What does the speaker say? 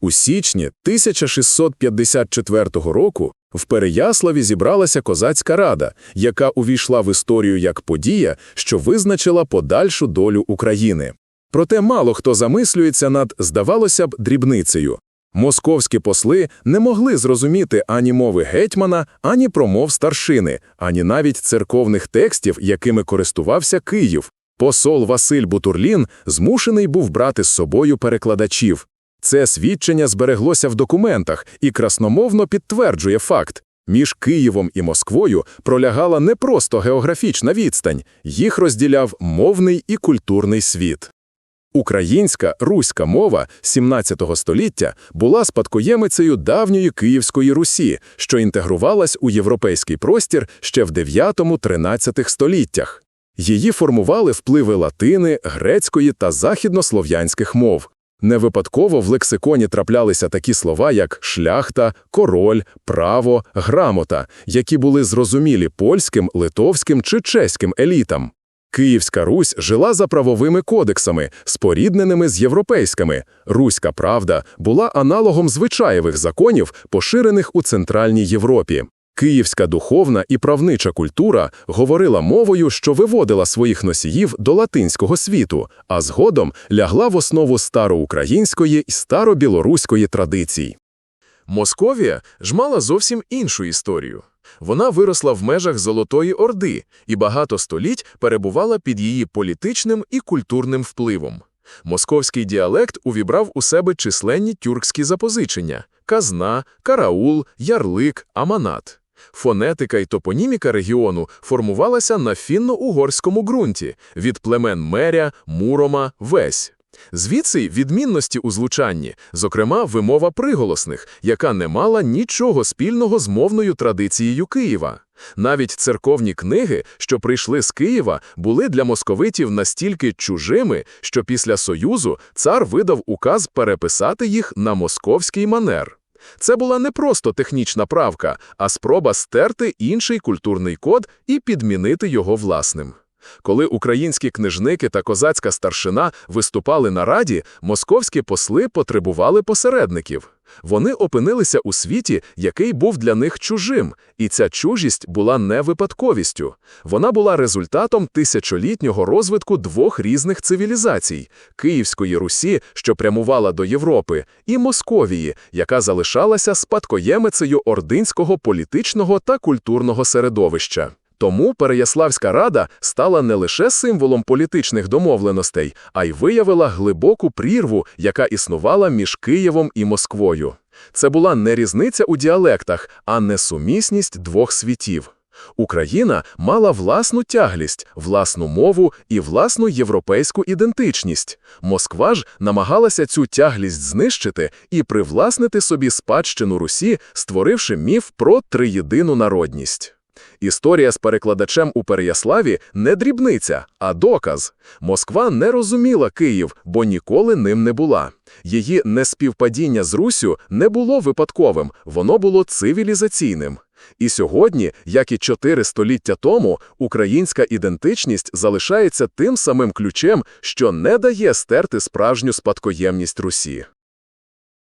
У січні 1654 року в Переяславі зібралася козацька рада, яка увійшла в історію як подія, що визначила подальшу долю України. Проте мало хто замислюється над, здавалося б, дрібницею. Московські посли не могли зрозуміти ані мови гетьмана, ані промов старшини, ані навіть церковних текстів, якими користувався Київ. Посол Василь Бутурлін змушений був брати з собою перекладачів. Це свідчення збереглося в документах і красномовно підтверджує факт. Між Києвом і Москвою пролягала не просто географічна відстань, їх розділяв мовний і культурний світ. Українська руська мова 17 століття була спадкоємицею давньої Київської Русі, що інтегрувалась у європейський простір ще в 9-13 століттях. Її формували впливи латини, грецької та західнослов'янських мов. Не випадково в лексиконі траплялися такі слова, як шляхта, король, право, грамота, які були зрозумілі польським, литовським чи чеським елітам. Київська Русь жила за правовими кодексами, спорідненими з європейськими. Руська правда була аналогом звичаєвих законів, поширених у Центральній Європі. Київська духовна і правнича культура говорила мовою, що виводила своїх носіїв до латинського світу, а згодом лягла в основу староукраїнської і старобілоруської традицій. Московія ж мала зовсім іншу історію. Вона виросла в межах Золотої Орди і багато століть перебувала під її політичним і культурним впливом. Московський діалект увібрав у себе численні тюркські запозичення – казна, караул, ярлик, аманат. Фонетика і топоніміка регіону формувалася на фінно-угорському ґрунті від племен Меря, Мурома, Весь. Звідси відмінності у звучанні, зокрема вимова приголосних, яка не мала нічого спільного з мовною традицією Києва. Навіть церковні книги, що прийшли з Києва, були для московитів настільки чужими, що після Союзу цар видав указ переписати їх на московський манер. Це була не просто технічна правка, а спроба стерти інший культурний код і підмінити його власним. Коли українські книжники та козацька старшина виступали на раді, московські посли потребували посередників. Вони опинилися у світі, який був для них чужим, і ця чужість була не випадковістю. Вона була результатом тисячолітнього розвитку двох різних цивілізацій Київської Русі, що прямувала до Європи, і Московії, яка залишалася спадкоємицею ординського політичного та культурного середовища. Тому Переяславська рада стала не лише символом політичних домовленостей, а й виявила глибоку прірву, яка існувала між Києвом і Москвою. Це була не різниця у діалектах, а несумісність двох світів. Україна мала власну тяглість, власну мову і власну європейську ідентичність. Москва ж намагалася цю тяглість знищити і привласнити собі спадщину Русі, створивши міф про триєдину народність. Історія з перекладачем у Переяславі не дрібниця, а доказ. Москва не розуміла Київ, бо ніколи ним не була. Її неспівпадіння з Руссю не було випадковим, воно було цивілізаційним. І сьогодні, як і чотири століття тому, українська ідентичність залишається тим самим ключем, що не дає стерти справжню спадкоємність Русі.